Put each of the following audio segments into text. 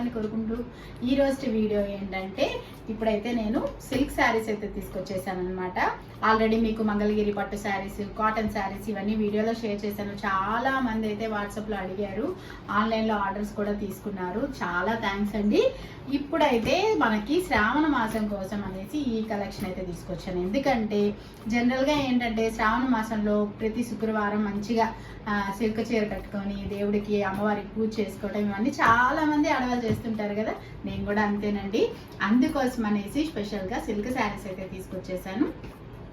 బాగుండాలని కోరుకుంటూ ఈ రోజు వీడియో ఏంటంటే ఇప్పుడైతే నేను సిల్క్ శారీస్ అయితే తీసుకొచ్చేసాను అనమాట ఆల్రెడీ మీకు మంగళగిరి పట్టు శారీస్ కాటన్ శారీస్ ఇవన్నీ వీడియోలో షేర్ చేశాను. చాలా మంది అయితే వాట్సాప్లో అడిగారు. ఆన్లైన్లో ఆర్డర్స్ కూడా తీసుకున్నారు. చాలా థ్యాంక్స్ అండి. ఇప్పుడైతే మనకి శ్రావణ మాసం కోసం అనేసి ఈ కలెక్షన్ అయితే తీసుకొచ్చాను. ఎందుకంటే జనరల్గా ఏంటంటే శ్రావణ మాసంలో ప్రతి శుక్రవారం మంచిగా సిల్క్ చీర కట్టుకొని దేవుడికి అమ్మవారికి పూజ చేసుకోవడం ఇవన్నీ చాలా మంది చేస్తుంటారు కదా నేను కూడా అంతేనండి. అందుకోసం అనేసి స్పెషల్గా సిల్క్ శారీస్ అయితే తీసుకొచ్చేసాను.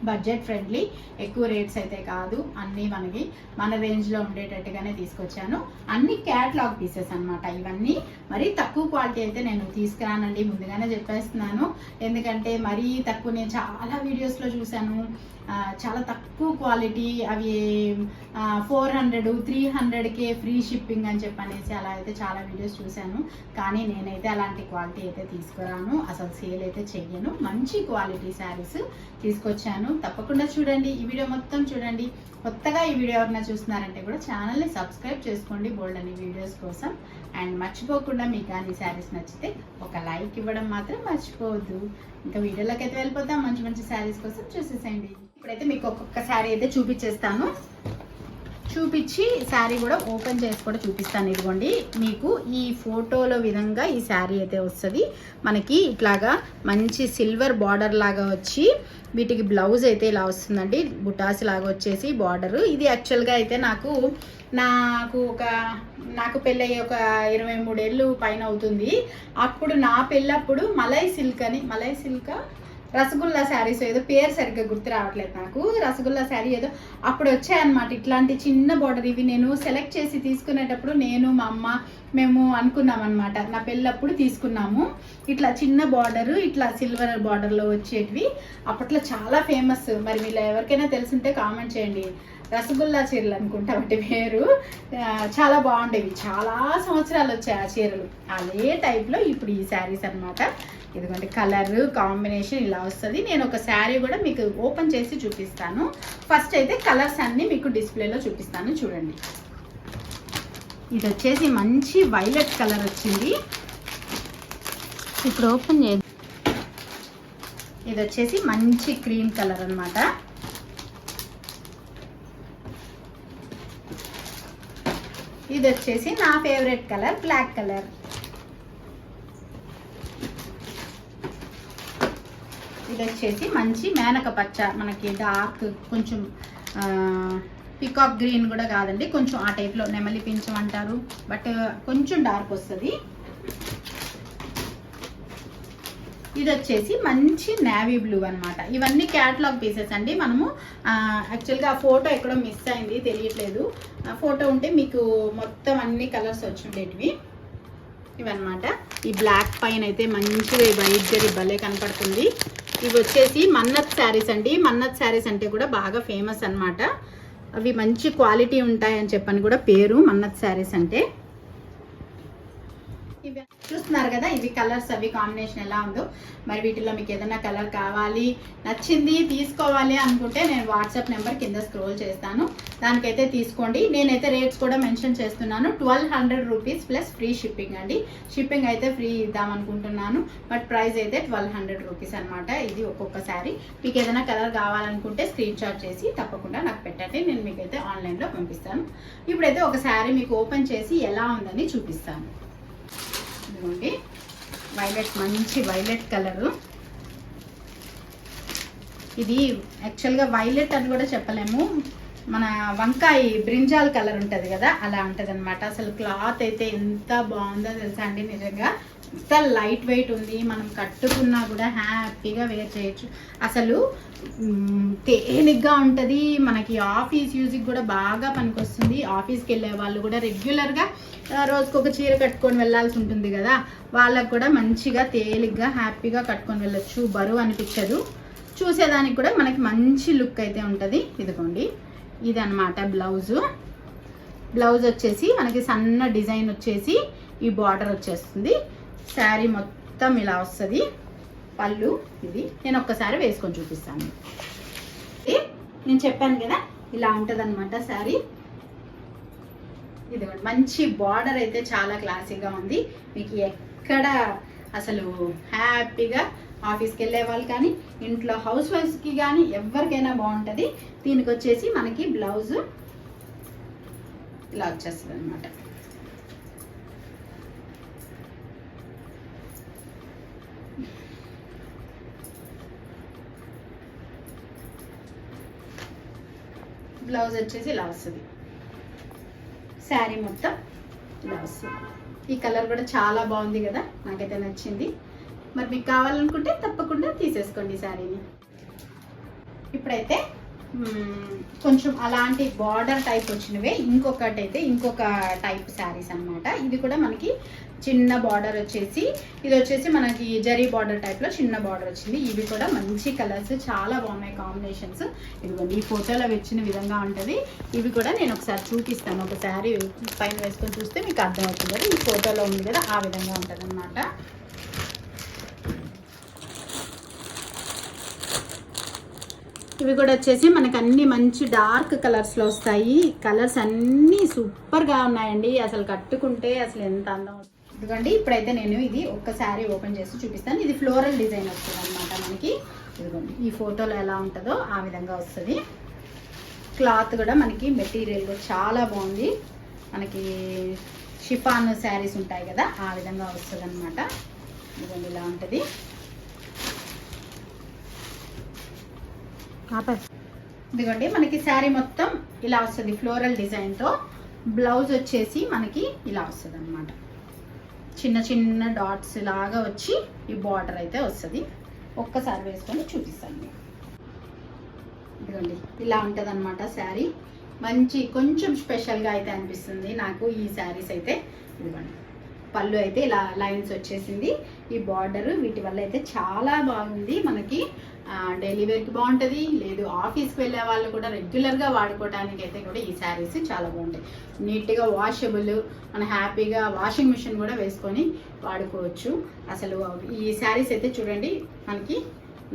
బడ్జెట్ ఫ్రెండ్లీ ఎక్కువ రేట్స్ అయితే కాదు అన్నీ మనకి మన రేంజ్లో ఉండేటట్టుగానే తీసుకొచ్చాను. అన్ని క్యాట్లాగ్ పీసెస్ అనమాట ఇవన్నీ మరీ తక్కువ క్వాలిటీ అయితే నేను తీసుకురానండి ముందుగానే చెప్పేస్తున్నాను. ఎందుకంటే మరీ తక్కువ నేను చాలా వీడియోస్లో చూశాను. చాలా తక్కువ క్వాలిటీ అవి ఫోర్ హండ్రెడ్ త్రీ హండ్రెడ్కే ఫ్రీ షిప్పింగ్ అని చెప్పనేసి అలా అయితే చాలా వీడియోస్ చూశాను. కానీ నేనైతే అలాంటి క్వాలిటీ అయితే తీసుకురాను. అసలు సేల్ అయితే చెయ్యను. మంచి క్వాలిటీ శారీస్ తీసుకొచ్చాను. తప్పకుండా చూడండి. ఈ వీడియో మొత్తం చూడండి. కొత్తగా ఈ వీడియో ఎవరైనా చూస్తున్నారంటే కూడా ఛానల్ని సబ్స్క్రైబ్ చేసుకోండి. బోల్డ్ అని వీడియోస్ కోసం. అండ్ మర్చిపోకుండా మీకు కానీ శారీస్ నచ్చితే ఒక లైక్ ఇవ్వడం మాత్రం మర్చిపోవద్దు. ఇంకా వీడియోలోకి అయితే వెళ్ళిపోతాం. మంచి మంచి శారీస్ కోసం చూసేసేయండి. ఇప్పుడైతే మీకు ఒక్కొక్క శారీ అయితే చూపించేస్తాను. చూపించి శారీ కూడా ఓపెన్ చేసి కూడా చూపిస్తాను ఇదిగోండి. మీకు ఈ ఫోటోలో విధంగా ఈ శారీ అయితే వస్తుంది. మనకి ఇట్లాగా మంచి సిల్వర్ బార్డర్ లాగా వచ్చి వీటికి బ్లౌజ్ అయితే ఇలా వస్తుందండి. బుటాస్ లాగా వచ్చేసి బార్డర్. ఇది యాక్చువల్గా అయితే నాకు నాకు ఒక నాకు పెళ్ళయి ఒక ఇరవై మూడేళ్ళు పైన అవుతుంది. అప్పుడు నా పెళ్ళప్పుడు మలై సిల్క్ అని మలై సిల్క్? రసగుల్లా శారీస్ ఏదో పేరు సరిగ్గా గుర్తు రావట్లేదు నాకు. రసగుల్లా శారీ ఏదో అప్పుడు వచ్చాయన్నమాట. ఇట్లాంటి చిన్న బార్డర్ ఇవి నేను సెలెక్ట్ చేసి తీసుకునేటప్పుడు నేను మా అమ్మ మేము అనుకున్నాం అనమాట నా పెళ్ళప్పుడు తీసుకున్నాము. ఇట్లా చిన్న బార్డరు ఇట్లా సిల్వర్ బార్డర్లో వచ్చేటివి. అప్పట్లో చాలా ఫేమస్ మరి వీళ్ళు ఎవరికైనా తెలుసుంటే కామెంట్ చేయండి. రసగుల్లా చీరలు అనుకుంటా వాటి పేరు. చాలా బాగుండేవి. చాలా సంవత్సరాలు వచ్చాయి ఆ చీరలు. అదే టైప్లో ఇప్పుడు ఈ శారీస్ అన్నమాట. ఇదిగోండి కలర్ కాంబినేషన్ ఇలా వస్తుంది. నేను ఒక శారీ కూడా మీకు ఓపెన్ చేసి చూపిస్తాను. ఫస్ట్ అయితే కలర్స్ అన్నీ మీకు డిస్ప్లేలో చూపిస్తాను. చూడండి. ఇది వచ్చేసి మంచి వైలెట్ కలర్ వచ్చింది. ఇప్పుడు ఓపెన్ చే ఇది వచ్చేసి మంచి క్రీమ్ కలర్ అన్నమాట. ఇది వచ్చేసి నా ఫేవరెట్ కలర్ బ్లాక్ కలర్. ఇది వచ్చేసి మంచి మేనక పచ్చ మనకి డార్క్ కొంచెం పికాక్ గ్రీన్ కూడా కాదండి కొంచెం ఆ టైప్లో నెమలి పించం అంటారు. బట్ కొంచెం డార్క్ వస్తుంది. ఇది వచ్చేసి మంచి నేవీ బ్లూ అనమాట ఇవన్నీ క్యాటలాగ్ పీసెస్ అండి. మనము యాక్చువల్గా ఆ ఫోటో ఎక్కడో మిస్ అయింది తెలియట్లేదు. ఆ ఫోటో ఉంటే మీకు మొత్తం అన్ని కలర్స్ వచ్చి ఉండేటివి ఇవన్నమాట. ఈ బ్లాక్ పైన అయితే మంచిగా వైట్ జరీ భలే కనపడుతుంది. ఇవి వచ్చేసి మన్నత్ శారీస్ అండి. మన్నత్ శారీస్ అంటే కూడా బాగా ఫేమస్ అన్నమాట. అవి మంచి క్వాలిటీ ఉంటాయని చెప్పని కూడా పేరు మన్నత్ శారీస్ అంటే. చూస్తున్నారు కదా ఇవి కలర్స్ అవి కాంబినేషన్ ఎలా ఉందో. మరి వీటిలో మీకు ఏదైనా కలర్ కావాలి నచ్చింది తీసుకోవాలి అనుకుంటే నేను వాట్సాప్ నెంబర్ కింద స్క్రోల్ చేస్తాను. దానికైతే తీసుకోండి. నేనైతే రేట్స్ కూడా మెన్షన్ చేస్తున్నాను. Twelve hundred rupees plus free shipping అండి. షిప్పింగ్ అయితే ఫ్రీ ఇద్దాం అనుకుంటున్నాను. బట్ ప్రైస్ అయితే ట్వెల్వ్ హండ్రెడ్ రూపీస్ అనమాట ఇది ఒక్కొక్క శారీ మీకు ఏదైనా కలర్ కావాలనుకుంటే స్క్రీన్ షాట్ చేసి తప్పకుండా నాకు పెట్టండి. నేను మీకైతే ఆన్లైన్లో పంపిస్తాను. ఇప్పుడైతే ఒక శారీ మీకు ఓపెన్ చేసి ఎలా ఉందని చూపిస్తాను. ఇదిగోండి. వైలెట్ మంచి వైలెట్ కలరు ఇది యాక్చువల్గా వైలెట్ అని కూడా చెప్పలేము. మన వంకాయ బ్రింజాల్ కలర్ ఉంటుంది కదా అలా ఉంటుంది అనమాట అసలు క్లాత్ అయితే ఎంత బాగుందో తెలుసా అండి నిజంగా. ఎంత లైట్ వెయిట్ ఉంది మనం కట్టుకున్నా కూడా హ్యాపీగా వేర్ చేయొచ్చు. అసలు తేలిగ్గా ఉంటుంది. మనకి ఆఫీస్ యూజ్కి కూడా బాగా పనికొస్తుంది. ఆఫీస్కి వెళ్ళే వాళ్ళు కూడా రెగ్యులర్గా రోజుకు ఒక చీర కట్టుకొని వెళ్ళాల్సి ఉంటుంది కదా. వాళ్ళకు కూడా మంచిగా తేలిగ్గా హ్యాపీగా కట్టుకొని వెళ్ళొచ్చు. బరువు అనిపించదు. చూసేదానికి కూడా మనకి మంచి లుక్ అయితే ఉంటుంది. ఇదిగోండి. ఇది బ్లౌజు. బ్లౌజ్ వచ్చేసి మనకి సన్న డిజైన్ వచ్చేసి ఈ బార్డర్ వచ్చేస్తుంది. శారీ మొత్తం ఇలా వస్తుంది. పళ్ళు ఇది. నేను ఒక్కసారి వేసుకొని చూపిస్తాను. నేను చెప్పాను కదా ఇలా ఉంటుంది అనమాట శారీ. ఇది మంచి బార్డర్ అయితే చాలా క్లాసీగా ఉంది. మీకు ఎక్కడ అసలు హ్యాపీగా ఆఫీస్కి వెళ్ళే వాళ్ళు కానీ ఇంట్లో హౌస్ వైఫ్స్కి కానీ ఎవరికైనా బాగుంటుంది. దీనికి వచ్చేసి మనకి బ్లౌజ్ ఇలా వచ్చేస్తుంది అనమాట బ్లౌజ్ వచ్చేసి ఇలా వస్తుంది. శారీ మొత్తం ఇలా వస్తుంది. ఈ కలర్ కూడా చాలా బాగుంది కదా నాకైతే నచ్చింది. మరి మీకు కావాలనుకుంటే తప్పకుండా తీసేసుకోండి శారీని ఇప్పుడైతే కొంచెం అలాంటి బార్డర్ టైప్ వచ్చినవే ఇంకొకటి అయితే ఇంకొక టైప్ శారీస్ అన్నమాట. ఇది కూడా మనకి చిన్న బార్డర్ వచ్చేసి ఇది వచ్చేసి మనకి జరీ బార్డర్ టైప్లో చిన్న బార్డర్ వచ్చింది. ఇవి కూడా మంచి కలర్స్ చాలా బాగున్నాయి కాంబినేషన్స్ ఇదిగోండి ఈ ఫోటోలో వచ్చిన విధంగా ఉంటుంది. ఇవి కూడా నేను ఒకసారి చూపిస్తాను. ఒక శారీ పైన వేసుకొని చూస్తే మీకు అర్థమవుతుంది కదా ఈ ఫోటోలో ఉంది కదా ఆ విధంగా ఉంటుంది అనమాట ఇవి కూడా వచ్చేసి మనకు అన్ని మంచి డార్క్ కలర్స్లో వస్తాయి. కలర్స్ అన్నీ సూపర్గా ఉన్నాయండి. అసలు కట్టుకుంటే అసలు ఎంత అందం ఇదిగోండి ఇప్పుడైతే నేను ఇది ఒక్క శారీ ఓపెన్ చేసి చూపిస్తాను. ఇది ఫ్లోరల్ డిజైన్ వస్తుంది అనమాట మనకి. ఇదిగోండి ఈ ఫోటోలో ఎలా ఉంటుందో ఆ విధంగా వస్తుంది. క్లాత్ కూడా మనకి మెటీరియల్ కూడా చాలా బాగుంది. మనకి షిఫాన్ శారీస్ ఉంటాయి కదా ఆ విధంగా వస్తుంది అనమాట ఇదిగోండి ఇలా ఉంటుంది. ఇదిగోండి మనకి శారీ మొత్తం ఇలా వస్తుంది ఫ్లోరల్ డిజైన్తో. బ్లౌజ్ వచ్చేసి మనకి ఇలా వస్తుంది అనమాట చిన్న చిన్న డాట్స్ లాగా వచ్చి ఈ బార్డర్ అయితే వస్తుంది. ఒక్కసారి వేసుకొని చూపిస్తాను. ఇదిగోండి ఇలా ఉంటుంది అనమాట శారీ. మంచి కొంచెం స్పెషల్గా అయితే అనిపిస్తుంది నాకు ఈ శారీస్ అయితే. ఇదిగోండి పళ్ళు అయితే ఇలా లైన్స్ వచ్చేసింది. ఈ బార్డర్ వీటి వల్ల అయితే చాలా బాగుంది మనకి. డైలీ వేర్కి బాగుంటుంది. లేదు ఆఫీస్కి వెళ్ళే వాళ్ళు కూడా రెగ్యులర్గా వాడుకోవడానికి అయితే కూడా ఈ శారీస్ చాలా బాగుంటాయి. నీట్గా వాషబుల్ మన హ్యాపీగా వాషింగ్ మిషన్ కూడా వేసుకొని వాడుకోవచ్చు. అసలు ఈ శారీస్ అయితే చూడండి మనకి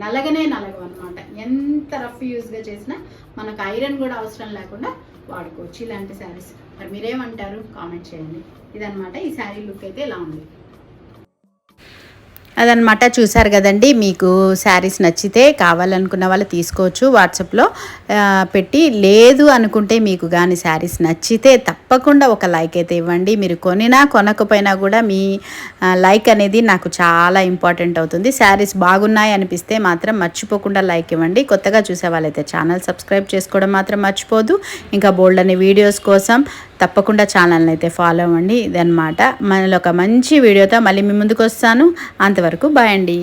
నలగనే నలగవు అనమాట ఎంత రఫ్ యూజ్గా చేసినా మనకు ఐరన్ కూడా అవసరం లేకుండా వాడుకోవచ్చు ఇలాంటి శారీస్. మరి మీరేమంటారు? కామెంట్ చేయండి. ఇదనమాట ఈ శారీ లుక్ అయితే ఇలా ఉంది? అదనమాట చూసారు కదండి. మీకు శారీస్ నచ్చితే కావాలనుకున్న వాళ్ళు తీసుకోవచ్చు. వాట్సాప్లో పెట్టి లేదు అనుకుంటే మీకు కానీ శారీస్ నచ్చితే తప్పకుండా ఒక లైక్ అయితే ఇవ్వండి. మీరు కొనినా కొనకపోయినా కూడా మీ లైక్ అనేది నాకు చాలా ఇంపార్టెంట్ అవుతుంది. శారీస్ బాగున్నాయి అనిపిస్తే మాత్రం మర్చిపోకుండా లైక్ ఇవ్వండి. కొత్తగా చూసే వాళ్ళైతే ఛానల్ సబ్స్క్రైబ్ చేసుకోవడం మాత్రం మర్చిపోదు. ఇంకా బోల్డ్ అనే వీడియోస్ కోసం తప్పకుండా ఛానల్ని అయితే ఫాలో అవ్వండి. ఇదనమాట మనలో ఒక మంచి వీడియోతో మళ్ళీ మీ ముందుకు వస్తాను. అంతవరకు బాయ్ అండి.